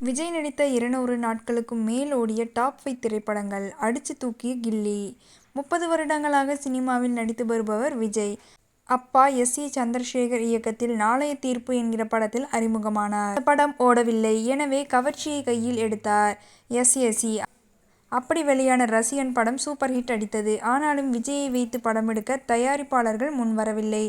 விஜய் நடித்த இருநூறு நாட்களுக்கும் மேல் ஓடிய டாப் ஃபைவ் திரைப்படங்கள் அடிச்சு தூக்கிய கில்லி முப்பது வருடங்களாக சினிமாவில் நடித்து வருபவர் விஜய். அப்பா எஸ். ஏ. சந்திரசேகர் இயக்கத்தில் நாளைய தீர்ப்பு என்கிற படத்தில் அறிமுகமானார். படம் ஓடவில்லை. எனவே கவர்ச்சியை கையில் எடுத்தார் எஸ். ஏ. அப்படி வெளியான ரசிகன் படம் சூப்பர் ஹிட் அடித்தது. ஆனாலும் விஜய்யை வைத்து படமெடுக்க தயாரிப்பாளர்கள் முன்வரவில்லை.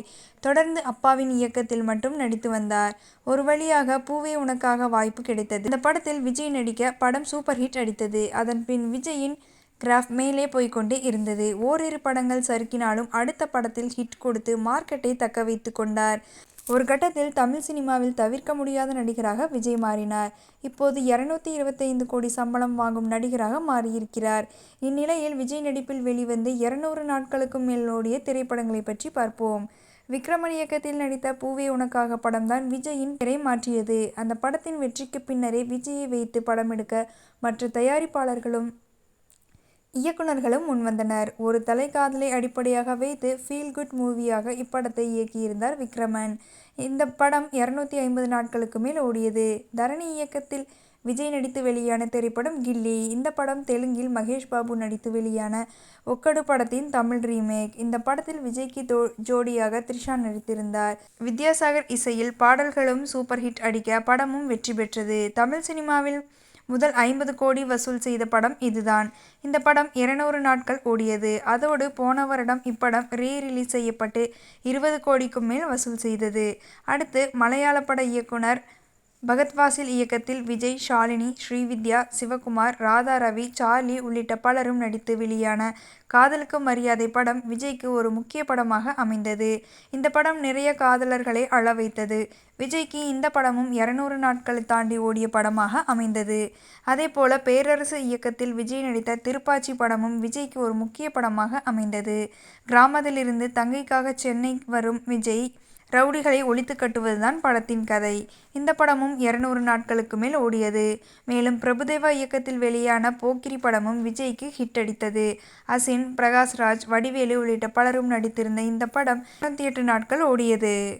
தொடர்ந்து அப்பாவின் இயக்கத்தில் மட்டும் நடித்து வந்தார். ஒரு வழியாக பூவே உனக்காக வாய்ப்பு கிடைத்தது. இந்த படத்தில் விஜய் நடிக்க படம் சூப்பர் ஹிட் அடித்தது. அதன் பின் விஜய்யின் கிராஃப் மேலே போய்க்கொண்டே இருந்தது. ஓரிரு படங்கள் சறுக்கினாலும் அடுத்த படத்தில் ஹிட் கொடுத்து மார்க்கெட்டை தக்க வைத்து கொண்டார். ஒரு கட்டத்தில் தமிழ் சினிமாவில் தவிர்க்க முடியாத நடிகராக விஜய் மாறினார். இப்போது இருநூத்தி இருபத்தைந்து கோடி சம்பளம் வாங்கும் நடிகராக மாறியிருக்கிறார். இந்நிலையில் விஜய் நடிப்பில் வெளிவந்து இருநூறு நாட்களுக்கும் மேல் ஓடிய திரைப்படங்களை பற்றி பார்ப்போம். விக்ரமன் இயக்கத்தில் நடித்த பூவே உனக்காக படம்தான் விஜயின் விஜய்யின் பெயரை மாற்றியது. அந்த படத்தின் வெற்றிக்கு பின்னரே விஜய்யை வைத்து படமெடுக்க மற்ற தயாரிப்பாளர்களும் இயக்குனர்களும் முன்வந்தனர். ஒரு தலைக்காதலை அடிப்படையாக வைத்து ஃபீல் குட் மூவியாக இப்படத்தை இயக்கியிருந்தார் விக்ரமன். இந்த படம் இரநூத்தி ஐம்பது நாட்களுக்கு மேல் ஓடியது. தரணி இயக்கத்தில் விஜய் நடித்து வெளியான திரைப்படம் கில்லி. இந்த படம் தெலுங்கில் மகேஷ் பாபு நடித்து வெளியான ஒக்கடு படத்தின் தமிழ் ரீமேக். இந்த படத்தில் விஜய்க்கு ஜோடியாக த்ரிஷா நடித்திருந்தார். வித்யாசாகர் இசையில் பாடல்களும் சூப்பர் ஹிட் அடிக்க படமும் வெற்றி பெற்றது. தமிழ் சினிமாவில் முதல் ஐம்பது கோடி வசூல் செய்த படம் இதுதான். இந்த படம் இருநூறு நாட்கள் ஓடியது. அதோடு போன வருடம் இப்படம் ரீ ரிலீஸ் செய்யப்பட்டு இருபது கோடிக்கும் மேல் வசூல் செய்தது. அடுத்து மலையாள பட இயக்குனர் பகத்வாசில் இயக்கத்தில் விஜய், ஷாலினி, ஸ்ரீவித்யா, சிவகுமார், ராதா ரவி சார்லி உள்ளிட்ட பலரும் நடித்து வெளியான காதலுக்கு மரியாதை படம் விஜய்க்கு ஒரு முக்கிய படமாக அமைந்தது. இந்த படம் நிறைய காதலர்களை அழ வைத்தது. விஜய்க்கு இந்த படமும் இருநூறு நாட்களை தாண்டி ஓடிய படமாக அமைந்தது. அதேபோல பேரரசு இயக்கத்தில் விஜய் நடித்த திருப்பாச்சி படமும் விஜய்க்கு ஒரு முக்கிய படமாக அமைந்தது. கிராமத்திலிருந்து தங்கைக்காக சென்னை வரும் விஜய் ரவுடிகளை ஒழித்து கட்டுவதுதான் படத்தின் கதை. இந்த படமும் இருநூறு நாட்களுக்கு மேல் ஓடியது. மேலும் பிரபுதேவா இயக்கத்தில் வெளியான போக்கிரி படமும் விஜய்க்கு ஹிட் அடித்தது. அசின், பிரகாஷ்ராஜ், வடிவேலு உள்ளிட்ட பலரும் நடித்திருந்த இந்த படம் இருபத்தி எட்டு நாட்கள் ஓடியது.